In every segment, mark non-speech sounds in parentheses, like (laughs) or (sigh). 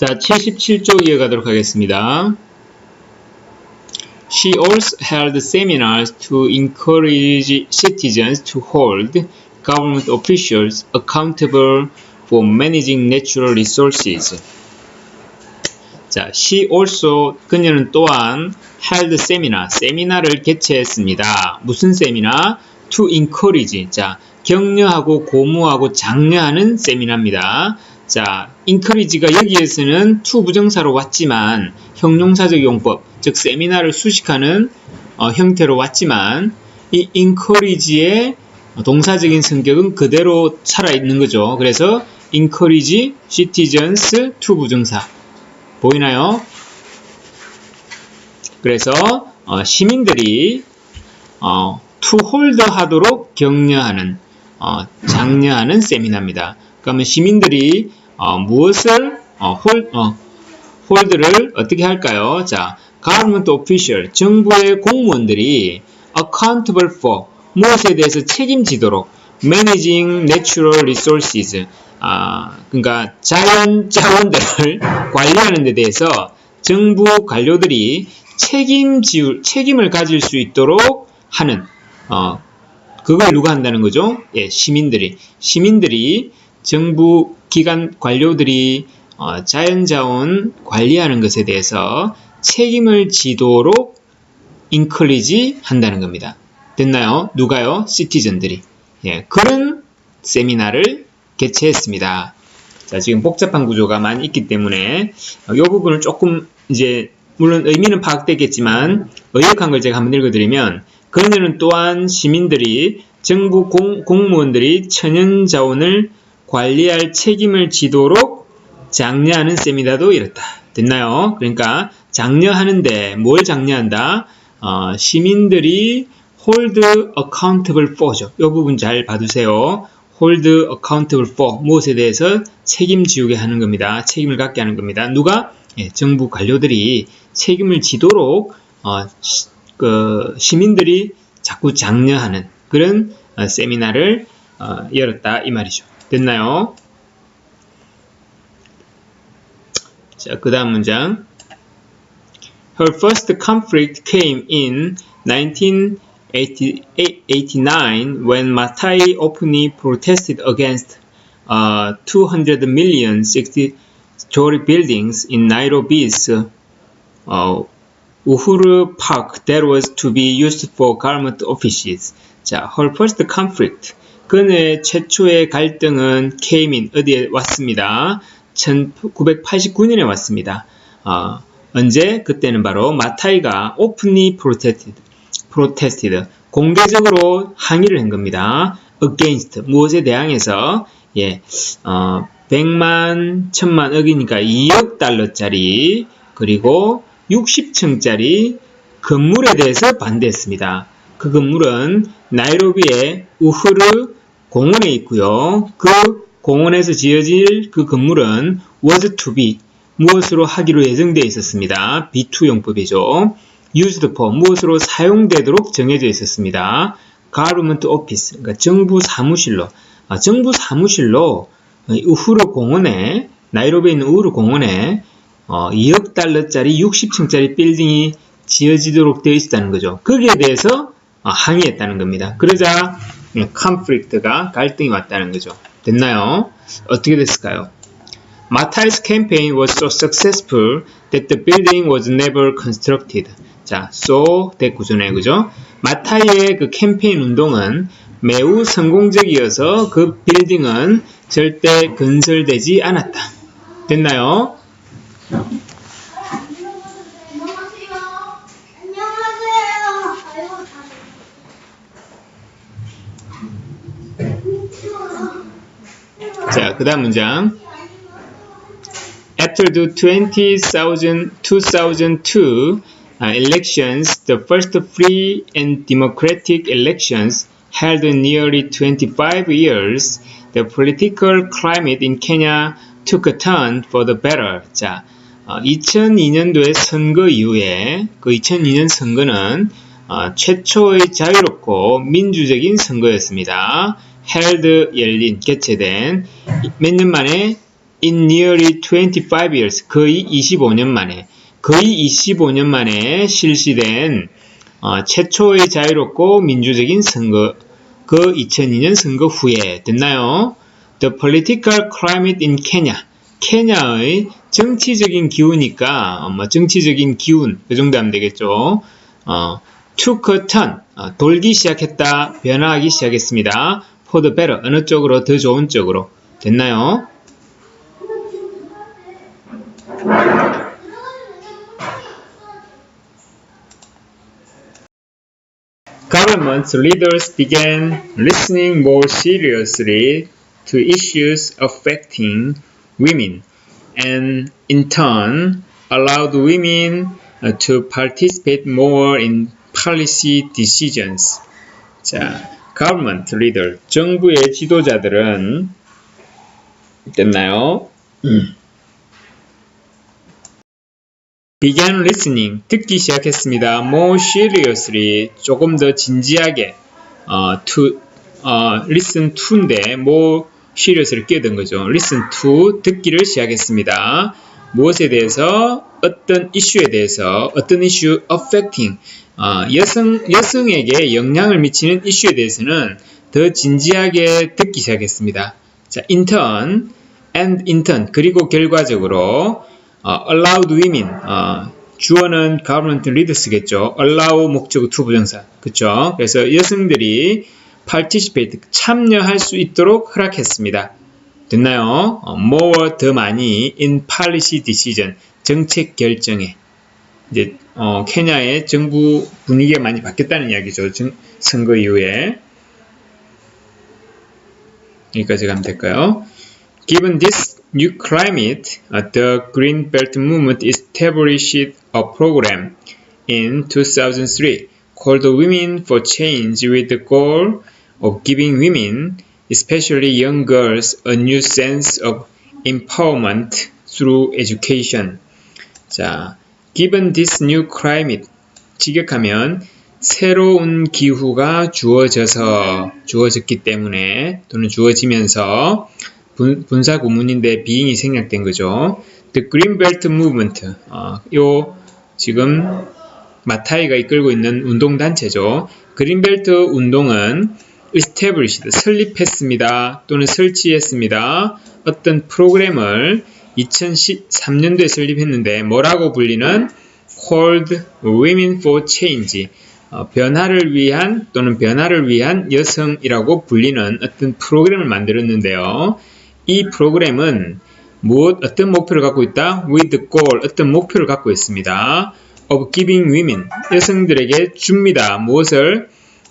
자, 77쪽 이어가도록 하겠습니다. She also held seminars to encourage citizens to hold government officials accountable for managing natural resources. 자, she also 그녀는 또한 held seminar, 세미나를 개최했습니다. 무슨 세미나? to encourage. 자, 격려하고 고무하고 장려하는 세미나입니다. 자, encourage가 여기에서는 to 부정사로 왔지만 형용사적 용법, 즉 세미나를 수식하는 어, 형태로 왔지만 이 encourage의 동사적인 성격은 그대로 살아있는 거죠. 그래서 encourage citizens to 부정사. 보이나요? 그래서 어, 시민들이 어, to hold 하도록 격려하는 어, 장려하는 세미나입니다. 그러면 시민들이 어, 무엇을 어, 홀, 어, 홀드를 어떻게 할까요? 자, government official, 정부의 공무원들이 accountable for, 무엇에 대해서 책임지도록 managing natural resources, 아, 그러니까 자연 자원들을 (laughs) 관리하는 데 대해서 정부 관료들이 책임지울, 책임을 가질 수 있도록 하는, 어, 그걸 누가 한다는 거죠? 예, 시민들이. 시민들이 정부 기관 관료들이 어, 자연자원 관리하는 것에 대해서 책임을 지도록 인클리지 한다는 겁니다. 됐나요? 누가요? 시티즌들이. 예, 그런 세미나를 개최했습니다. 자, 지금 복잡한 구조가 많이 있기 때문에 이 부분을 조금 이제 물론 의미는 파악되겠지만 의역한 걸 제가 한번 읽어드리면 그녀는 또한 시민들이 정부 공, 공무원들이 천연자원을 관리할 책임을 지도록 장려하는 세미나도 이렇다. 됐나요? 그러니까 장려하는데 뭘 장려한다? 어, 시민들이 hold accountable for죠. 이 부분 잘 봐두세요. hold accountable for 무엇에 대해서 책임지우게 하는 겁니다. 책임을 갖게 하는 겁니다. 누가? 예, 정부 관료들이 책임을 지도록 어, 시, 그 시민들이 자꾸 장려하는 그런 어, 세미나를 어, 열었다 이 말이죠. 됐나요? 자, 그 다음 문장. Her first conflict came in 1989 when Matai openly protested against uh, 200 million 60-story buildings in Nairobi's uh, Uhuru Park that was to be used for government offices. 자, her first conflict. 그녀의 최초의 갈등은 in 어디에 왔습니다. 1989년에 왔습니다. 어, 언제? 그때는 바로 마타이가 openly protested, protested 공개적으로 항의를 한 겁니다. against 무엇에 대항해서 예, 어, 100만, 1000만 억이니까 2억 달러짜리 그리고 60층짜리 건물에 대해서 반대했습니다. 그 건물은 나이로비의 우흐르 공원에 있고요. 그 공원에서 지어질 그 건물은 was to be 무엇으로 하기로 예정되어 있었습니다. B2 용법이죠. used for 무엇으로 사용되도록 정해져 있었습니다. government office 그러니까 정부 사무실로 아, 정부 사무실로 우후르 공원에 나이로비에 있는 우후르 공원에 어, 2억 달러짜리 60층짜리 빌딩이 지어지도록 되어 있었다는 거죠. 거기에 대해서 어, 항의했다는 겁니다. 그러자 conflict가 갈등이 왔다는 거죠. 됐나요? 어떻게 됐을까요? 마타이's campaign was so successful that the building was never constructed. 자, so 대 구조네 그죠? 마타이의 그 캠페인 운동은 매우 성공적이어서 그 빌딩은 절대 건설되지 않았다. 됐나요? 그 다음 문장. After the 20,000, 2002 uh, elections, the first free and democratic elections held in nearly 25 years, the political climate in Kenya took a turn for the better. 자, 어, 2002년도의 선거 이후에 그 2002년 선거는 어, 최초의 자유롭고 민주적인 선거였습니다. held 열린 개최된 몇 년 만에 in nearly 25 years, 거의 25년 만에, 거의 25년 만에 실시된 어, 최초의 자유롭고 민주적인 선거, 그 2002년 선거 후에 됐나요? The political climate in Kenya. 케냐의 정치적인 기후니까 뭐 정치적인 기운 그 정도 하면 되겠죠. 어, turn 어, 돌기 시작했다 변화하기 시작했습니다. the better 어느 쪽으로 더 좋은 쪽으로 됐나요? Government leaders began listening more seriously to issues affecting women and in turn allowed women uh, to participate more in policy decisions. 자, government leader, 정부의 지도자들은 됐나요? 음. began listening, 듣기 시작했습니다. more seriously, 조금 더 진지하게 어, to, 어, listen to인데 more serious를 끼어든 거죠. listen to, 듣기를 시작했습니다. 무엇에 대해서 어떤 이슈에 대해서 어떤 이슈 affecting 어, 여성 여성에게 영향을 미치는 이슈에 대해서는 더 진지하게 듣기 시작했습니다. 자, intern and intern 그리고 결과적으로 어, allowed women 어, 주어는 government leaders겠죠. allow 목적 두 부정사 그렇죠. 그래서 여성들이 participate 참여할 수 있도록 허락했습니다. 됐나요? 어, more 더 많이 in policy decision 정책 결정에 이제 어, 케냐의 정부 분위기가 많이 바뀌었다는 이야기죠. 정, 선거 이후에 여기까지 가면 될까요? Given this new climate, uh, the Green Belt movement established a program in 2003 called Women for Change with the goal of giving women, especially young girls, a new sense of empowerment through education. 자, given this new climate, 직역하면 새로운 기후가 주어져서 주어졌기 때문에 또는 주어지면서 분, 분사 구문인데 비잉이 생략된 거죠. The Green Belt Movement, 어, 요 지금 마타이가 이끌고 있는 운동 단체죠. 그린벨트 운동은 established, 설립했습니다. 또는 설치했습니다. 어떤 프로그램을 2013년도에 설립했는데 뭐라고 불리는 called Women for Change 어, 변화를 위한 또는 변화를 위한 여성이라고 불리는 어떤 프로그램을 만들었는데요. 이 프로그램은 무엇 어떤 목표를 갖고 있다? with goal 어떤 목표를 갖고 있습니다. of giving women 여성들에게 줍니다. 무엇을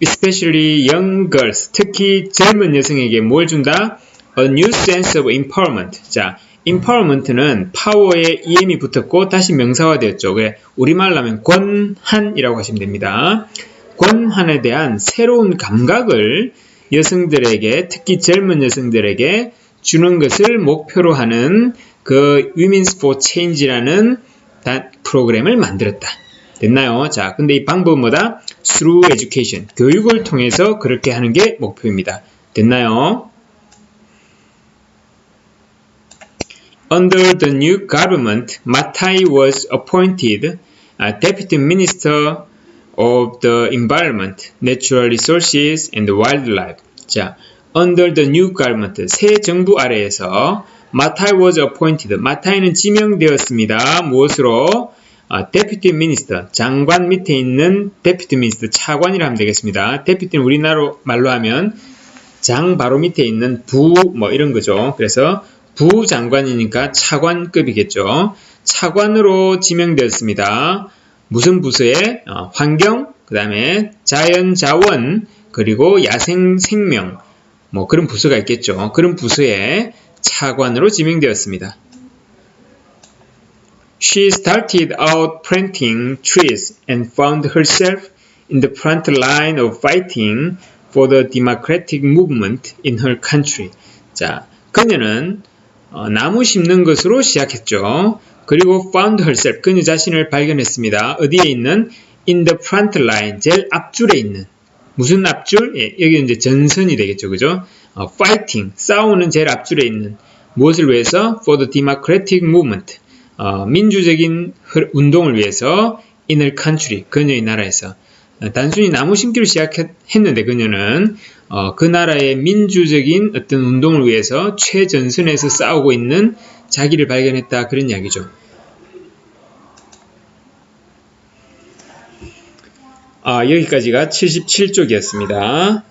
especially young girls 특히 젊은 여성에게 뭘 준다? a new sense of empowerment. 자, empowerment는 파워에 em이 붙었고 다시 명사화되었죠. 우리말로 하면 권한이라고 하시면 됩니다. 권한에 대한 새로운 감각을 여성들에게 특히 젊은 여성들에게 주는 것을 목표로 하는 그 Women's for Change라는 프로그램을 만들었다. 됐나요? 자, 근데 이 방법은 뭐다? Through education. 교육을 통해서 그렇게 하는 게 목표입니다. 됐나요? Under the new government, Matai was appointed uh, Deputy Minister of the Environment, Natural Resources and Wildlife. 자, under the new government, 새 정부 아래에서 마타이 was appointed. 마타이는 지명되었습니다. 무엇으로? 아, deputy minister, 장관 밑에 있는 deputy minister, 차관이라 하면 되겠습니다. deputy는 우리나라 말로 하면 장 바로 밑에 있는 부, 뭐 이런 거죠. 그래서 부장관이니까 차관급이겠죠. 차관으로 지명되었습니다. 무슨 부서에? 어, 환경, 그 다음에 자연 자원, 그리고 야생 생명, 뭐 그런 부서가 있겠죠. 그런 부서에 차관으로 지명되었습니다. She started out planting trees and found herself in the front line of fighting for the democratic movement in her country. 자, 그녀는 어, 나무 심는 것으로 시작했죠. 그리고 found herself, 그녀 자신을 발견했습니다. 어디에 있는? in the front line, 제일 앞줄에 있는. 무슨 앞줄? 예, 여기 이제 전선이 되겠죠. 그죠? 어, fighting, 싸우는 제일 앞줄에 있는. 무엇을 위해서? For the democratic movement. 어, 민주적인 흐- 운동을 위해서 in her country. 그녀의 나라에서. 어, 단순히 나무 심기로 시작했는데 그녀는 어, 그 나라의 민주적인 어떤 운동을 위해서 최전선에서 싸우고 있는 자기를 발견했다 그런 이야기죠. 아, 여기까지가 77쪽이었습니다.